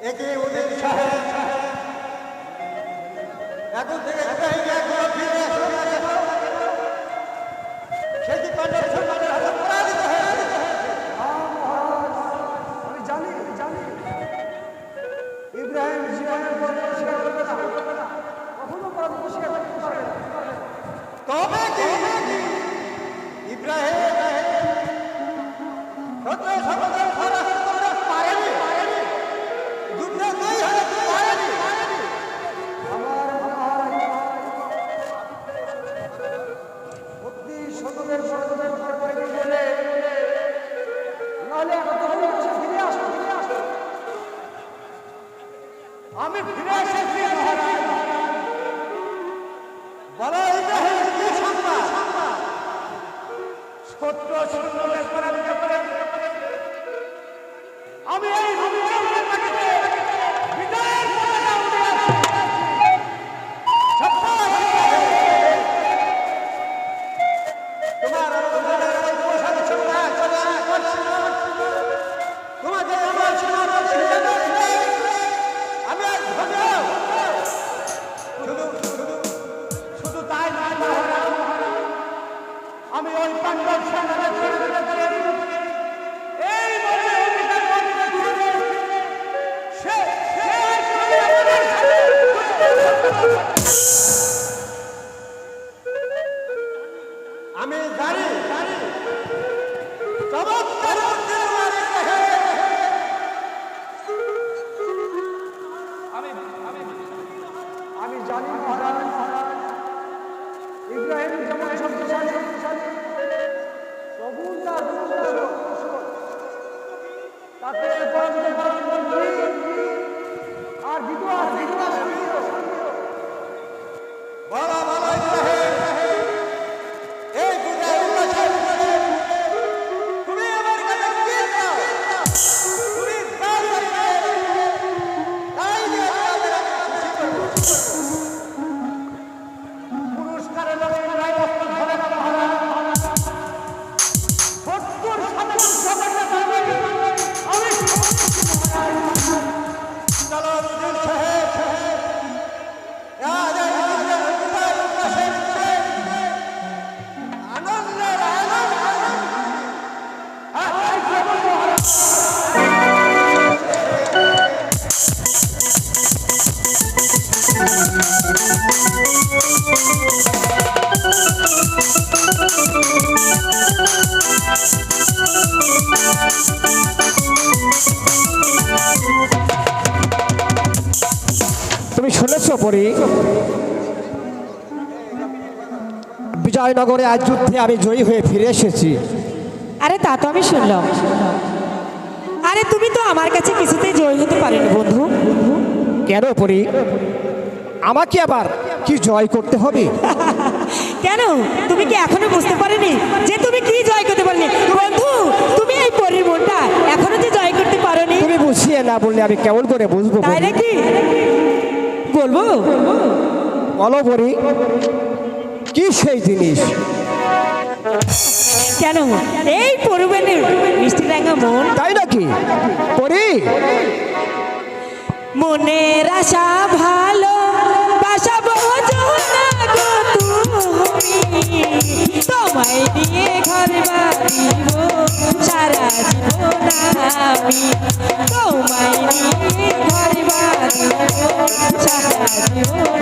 একে ওদের সাহেব এখন থেকে ফিরে? সে কি পাণ্ডব সৈন্যদের ফিরে এসেছি ওই পাণ্ডব তুমি শুনেছ পরি বিজয়নগরে আজ যুদ্ধে আমি জয়ী হয়ে ফিরে এসেছি। আরে তা তো আমি শুনলাম। আরে তুমি তো আমার কাছে কিছুতেই জয় হতে পারেনি বন্ধু। কেন পরি? আমাকে আবার কি জয় করতে হবে? কেন? তুমি কি এখনও বুঝতে পারোনি যে তুমি কি জয় করতে পারোনি? বন্ধু তুমি এই পরীর মনটা এখনও যে জয় করতে পারোনি তুমি বুঝিয়ে না বললে আমি কেমন করে বুঝব তাই পরি? নাকি? বলব? বলো পরি কি সেই জিনিস? কেন? এই পরিবেনের মিষ্টি রাঙা মন। তাই নাকি? পরি। মনের আশা ভালো বাসা বোঝো না গো তুমি। তোমায় নিয়ে ঘর বাঁধিব সারা জীবন আমি তোমায় নিয়ে ঘর বাঁধিব সারা জীবন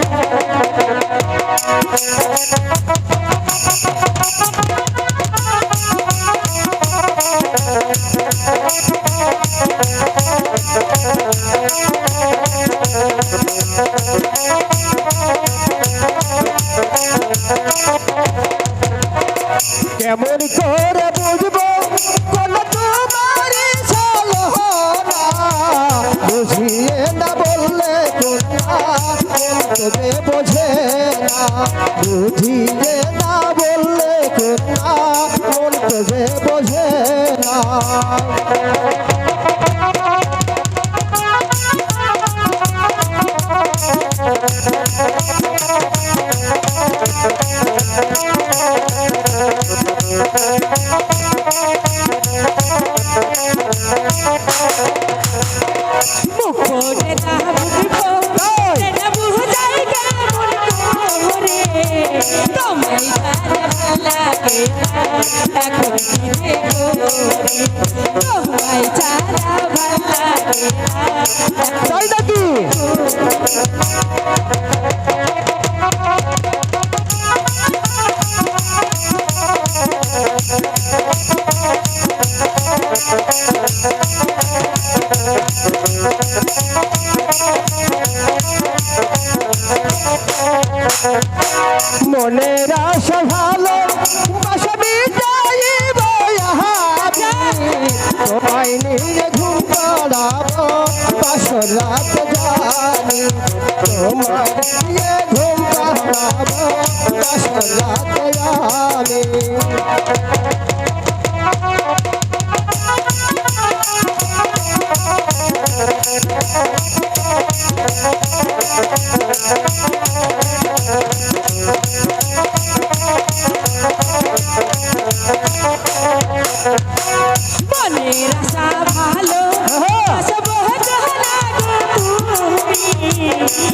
তবে বোঝে না বুঝিয়ে না বললে কোথা মন তবে বোঝে না। Sai daqui! আল্লাহ দয়ালে বনের আশা ভালো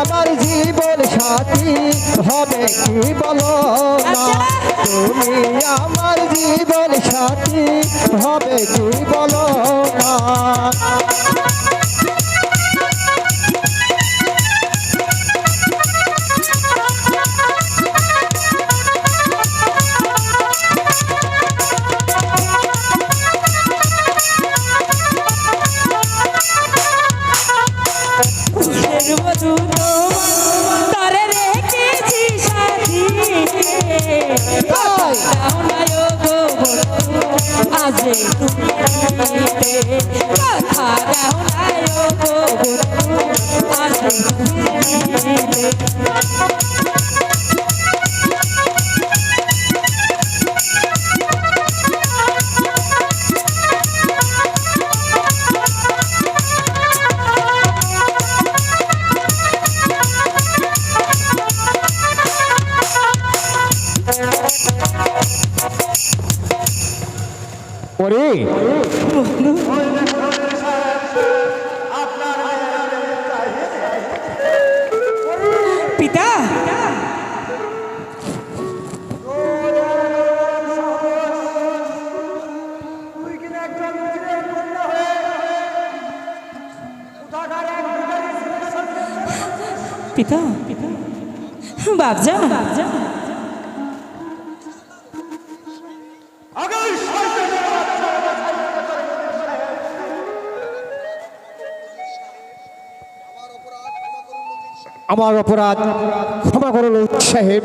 আমার জীবন সাথী হবে কি বলো না? আচ্ছা। তুমি আমার জীবন সাথী হবে কি বলো ওরে। পিতা বাপজা। আমার অপরাধ ক্ষমা করল সাহেব।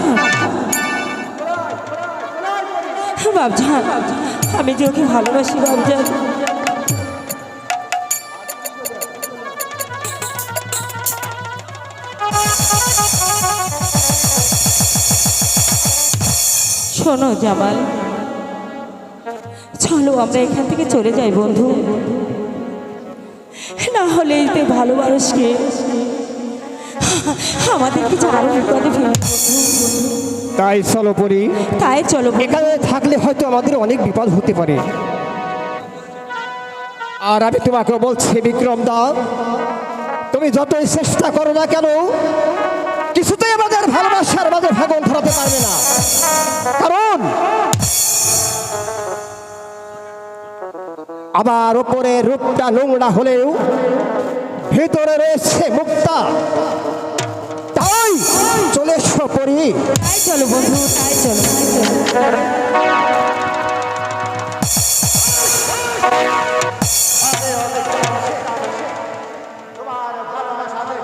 বাবজান আমি যে ওকে ভালোবাসি, বাবজান। শোনো, জামাল। চলো, আমরা এখান থেকে চলে যাই, বন্ধু। না হলে এতে ভালো মানুষকে আমাদেরকে আরও বিপদে ফেলে তাই চলো পড়ি। তাই চলো এখানে থাকলে হয়তো আমাদের অনেক বিপদ হতে পারে। আর আমি তোমাকে বলছি বিক্রম দা তুমি যতই চেষ্টা করো না কেন কিছুতেই আমাদের ভালোবাসার মাঝে ভাগন ধরাতে পারবে না। কারণ আবার ওপরে রূপটা নোংরা হলেও ভেতরে রয়েছে মুক্তা। চলে এসো পরি তাই চলো বন্ধু তাই চলো তাই চলো। তোমার ভালোবাসাকে